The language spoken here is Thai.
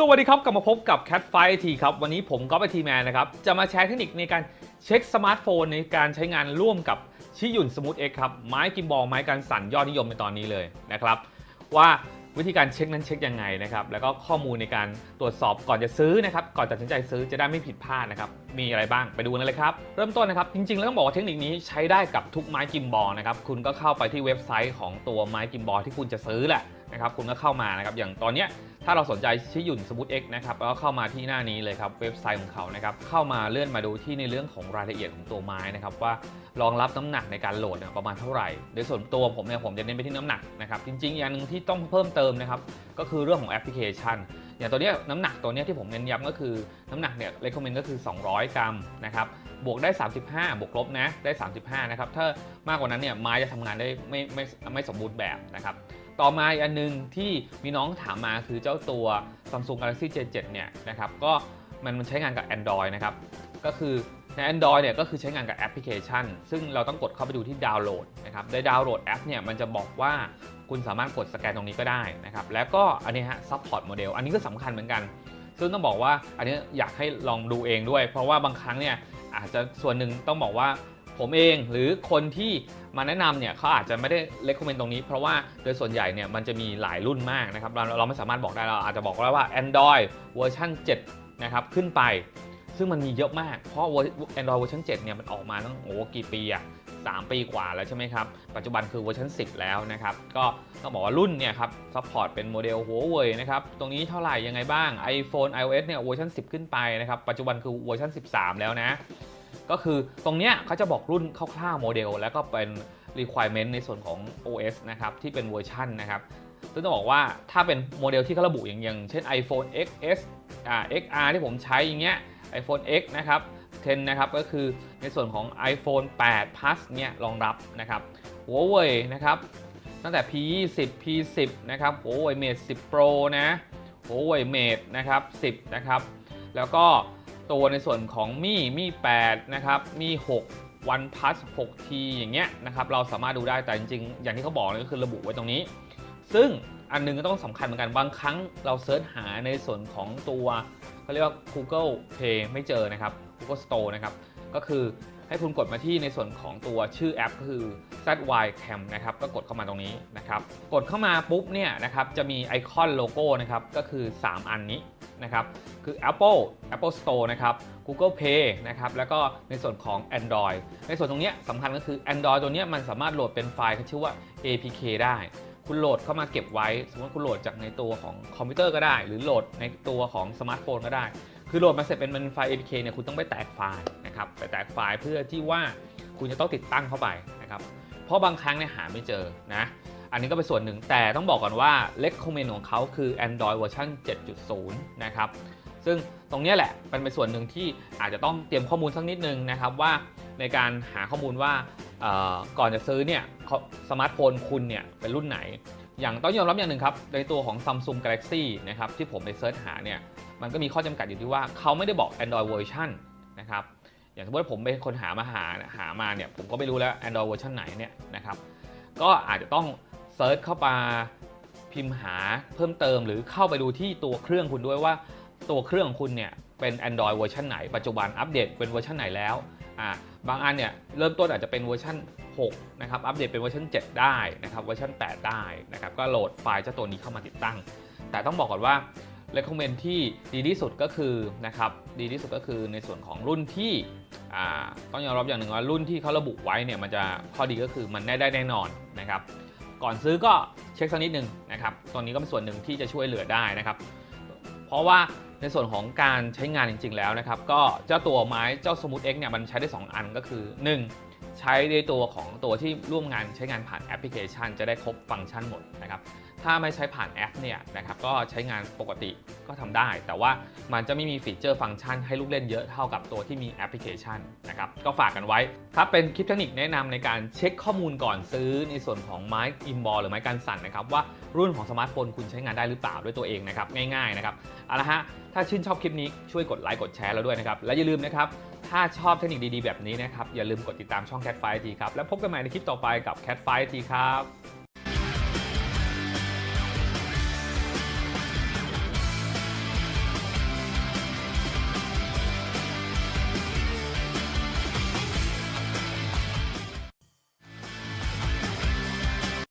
สวัสดีครับ กลับมาพบกับ Cat f i ทีครับ วันนี้ผมก็ไปทีแมนนะครับ จะมาแชร์เทคนิคในการเช็คสมาร์ทโฟนในการใช้งานร่วมกับชิยุนสมูทเอ็กครับ ไม้กิมบอลไม้กันสั่นยอดนิยมในตอนนี้เลยนะครับ ว่าวิธีการเช็คนั้นเช็คยังไงนะครับ แล้วก็ข้อมูลในการตรวจสอบก่อนจะซื้อนะครับ ก่อนตัดสินใจซื้อจะได้ไม่ผิดพลาดนะครับ มีอะไรบ้างไปดูกันเลยครับ เริ่มต้นนะครับ จริงๆ แล้วต้องบอกว่าเทคนิคนี้ใช้ได้กับทุกไม้กิมบอลนะครับ คุณก็เข้าไปที่เว็บไซต์ของตัวไม้กิมบอลที่คุณจะซื้อแหละนะครับ คุณก็เข้ามานะครับ อย่างตอนเนี้ย ถ้าเราสนใจชิยุนสมูทเอ็กนะครับแล้วก็เข้ามาที่หน้านี้เลยครับเว็บไซต์ของเขานะครับเข้ามาเลื่อนมาดูที่ในเรื่องของรายละเอียดของตัวไม้นะครับว่ารองรับน้ำหนักในการโหลดประมาณเท่าไหร่โดยส่วนตัวผมเนี่ยผมจะเน้นไปที่น้ำหนักนะครับจริงๆอย่างหนึ่งที่ต้องเพิ่มเติมนะครับก็คือเรื่องของแอปพลิเคชัน อย่างตัวนี้น้ำหนักตัวนี้ที่ผมเน้นย้ำก็คือน้ำหนักเนี่ยเลคคอมเมนต์ก็คือ 200 กรัมนะครับบวกได้ 35 บวกลบนะได้ 35 นะครับ ถ้ามากกว่านั้นเนี่ยไม้จะทำงานได้ไม่ไม่ไม่สมบูรณ์แบบนะครับ ต่อมาอีกอันหนึงที่มีน้องถามมาคือเจ้าตัว Samsung Galaxy J7 เนี่ยนะครับก็มันมันใช้งานกับ Android นะครับก็คือใน Android เนี่ยก็คือใช้งานกับแอปพลิเคชัน ซึ่งเราต้องกดเข้าไปดูที่ดาวน์โหลดนะครับได้ดาวน์โหลดแอปเนี่ยมันจะบอกว่าคุณสามารถกดสแกนตรงนี้ก็ได้นะครับแล้วก็อันนี้ฮะ support model อันนี้ก็สำคัญเหมือนกัน ซึ่งต้องบอกว่าอันนี้อยากให้ลองดูเองด้วย เพราะว่าบางครั้งเนี่ยอาจจะส่วนหนึ่งต้องบอกว่า ผมเองหรือคนที่มาแนะนำเนี่ยเขาอาจจะไม่ได้เล c คอมเมนต์ตรงนี้ เพราะว่าโดยส่วนใหญ่เนี่ยมันจะมีหลายรุ่นมากนะครับเราเราไม่สามารถบอกได้เราอาจจะบอกได้ว่า Android เวอร์ชัน7นะครับขึ้นไป ซึ่งมันมีเยอะมาก เพราะ Android เวอร์ชัน7เนี่ยมันออกมาตั้งโอ้กี่ปีอะ3 ปีกว่าแล้วใช่ไหมครับ ปัจจุบันคือเวอร์ชัน 10 แล้วนะครับ ก็ต้องบอกว่ารุ่นเนี่ยครับซัพพอร์ตเป็นโมเดลหัวเว่ยนะครับ ตรงนี้เท่าไหร่ยังไงบ้าง iPhone iOS เนี่ยเวอร์ชัน10 ขึ้นไปนะครับ ปัจจุบันคือเวอร์ชัน13 แล้วนะ ก็คือตรงเนี้ยเขาจะบอกรุ่นคร่าวๆโมเดล แล้วก็เป็น requirement ในส่วนของ OS นะครับ ที่เป็นเวอร์ชันนะครับ ซึ่งต้องบอกว่าถ้าเป็นโมเดลที่เขาระบุอย่างอย่างเช่น iPhone XS อ่า XR ที่ผมใช้อย่างเงี้ย iPhone X นะครับ10นะครับ ก็คือในส่วนของ iPhone 8 Plus เนี่ยรองรับนะครับ Huawei นะครับ ตั้งแต่ P20 P10 นะครับ Huawei Mate 10 Pro นะ Huawei Mate นะครับ 10 นะครับ แล้วก็ ตัวในส่วนของมี่มี่8นะครับมี6 OnePlus 6T อย่างเงี้ยนะครับเราสามารถดูได้แต่จริงๆ อย่างที่เขาบอกเลยก็คือระบุไว้ตรงนี้ ซึ่งอันหนึงก็ต้องสำคัญเหมือนกันบางครั้งเราเซิร์ชหาในส่วนของตัวเขาเรียกว่า Google Play ไม่เจอนะครับ Google Store นะครับก็คือให้คุณกดมาที่ในส่วนของตัวชื่อแอปก็คือ ZYCam นะครับก็กดเข้ามาตรงนี้นะครับกดเข้ามาปุ๊บเนี่ยนะครับจะมีไอคอนโลโก้นะครับก็คือ 3 อันนี้ นะครับ คือ Apple Apple Store นะครับ Google Play นะครับ แล้วก็ในส่วนของ Android ในส่วนตรงนี้สำคัญก็คือ Android ตัวนี้มันสามารถโหลดเป็นไฟล์ที่ชื่อว่า APK ได้ คุณโหลดเข้ามาเก็บไว้ สมมติคุณโหลดจากในตัวของคอมพิวเตอร์ก็ได้ หรือโหลดในตัวของสมาร์ทโฟนก็ได้ คือโหลดมาเสร็จเป็นเป็นไฟล์ APK เนี่ย คุณต้องไปแตกไฟล์นะครับ ไปแตกไฟล์เพื่อที่ว่าคุณจะต้องติดตั้งเข้าไปนะครับ เพราะบางครั้งเนี่ยหาไม่เจอนะ อันนี้ก็เป็นส่วนหนึ่งแต่ต้องบอกก่อนว่า recommend ของเขาคือ Android เวอร์ชัน7.0 นะครับ ซึ่งตรงนี้แหละมันเป็นส่วนหนึ่งที่อาจจะต้องเตรียมข้อมูลสักนิดนึงนะครับว่าในการหาข้อมูลว่าก่อนจะซื้อเนี่ยสมาร์ทโฟนคุณเนี่ยเป็นรุ่นไหน อย่างต้องยอมรับอย่างหนึ่งครับ ในตัวของ Samsung Galaxy นะครับที่ผมไปเซิร์ชหาเนี่ยมันก็มีข้อจำกัดอยู่ที่ว่าเขาไม่ได้บอก Android เวอร์ชันนะครับอย่างสมมติว่าผมเป็นคนหามาหาหามาเนี่ยผมก็ไม่รู้แล้ว Android เวอร์ชันไหนเนี่ยนะครับก็อาจจะต้อง เซิร์ชเข้ามาพิมพ์หาเพิ่มเติมหรือเข้าไปดูที่ตัวเครื่องคุณด้วยว่าตัวเครื่องของคุณเนี่ยเป็น Android เวอร์ชันไหน ปัจจุบันอัปเดตเป็นเวอร์ชันไหนแล้วอ่าบางอันเนี่ยเริ่มต้นอาจจะเป็นเวอร์ชัน6นะครับอัปเดตเป็นเวอร์ชัน7 ได้นะครับเวอร์ชัน8 ได้นะครับก็โหลดไฟล์เจ้าตัวนี้เข้ามาติดตั้ง แต่ต้องบอกก่อนว่า recommend ที่ดีที่สุดก็คือนะครับดีที่สุดก็คือในส่วนของรุ่นที่อ่าต้องยอมรับอย่างหนึ่งว่ารุ่นที่เขาระบุไว้เนี่ยมันจะข้อดีก็คือมันได้ได้แน่นอนนะครับ ก่อนซื้อก็เช็คสักนิดนึงนะครับตัวนี้ก็เป็นส่วนหนึ่งที่จะช่วยเหลือได้นะครับ เพราะว่าในส่วนของการใช้งานจริง ๆ แล้วนะครับ ก็เจ้าตัวไม้เจ้าสมูทเอ็กเนี่ยมันใช้ได้ 2 อันก็คือ 1 ใช้ในตัวของตัวที่ร่วมงานใช้งานผ่านแอปพลิเคชัน จะได้ครบฟังก์ชันหมดนะครับ ถ้าไม่ใช้ผ่านแอปเนี่ยนะครับก็ใช้งานปกติก็ทำได้ แต่ว่ามันจะไม่มีฟีเจอร์ฟังก์ชันให้ลูกเล่นเยอะเท่ากับตัวที่มีแอปพลิเคชันนะครับก็ฝากกันไว้ครับเป็นคลิปเทคนิคแนะนำในการเช็คข้อมูลก่อนซื้อในส่วนของไม้อิมบอลหรือไม้กันสั่นนะครับว่ารุ่นของสมาร์ทโฟนคุณใช้งานได้หรือเปล่าด้วยตัวเองนะครับง่ายๆนะครับเอาละฮะถ้าชื่นชอบคลิปนี้ช่วยกดไลค์กดแชร์เราด้วยนะครับและอย่าลืมนะครับถ้าชอบเทคนิคดีๆแบบนี้นะครับอย่าลืมกดติดตามช่อง Cat 5ทีครับแล้วพบกันใหม่ในคลิปต่อไปกับ Cat 5ทีครับ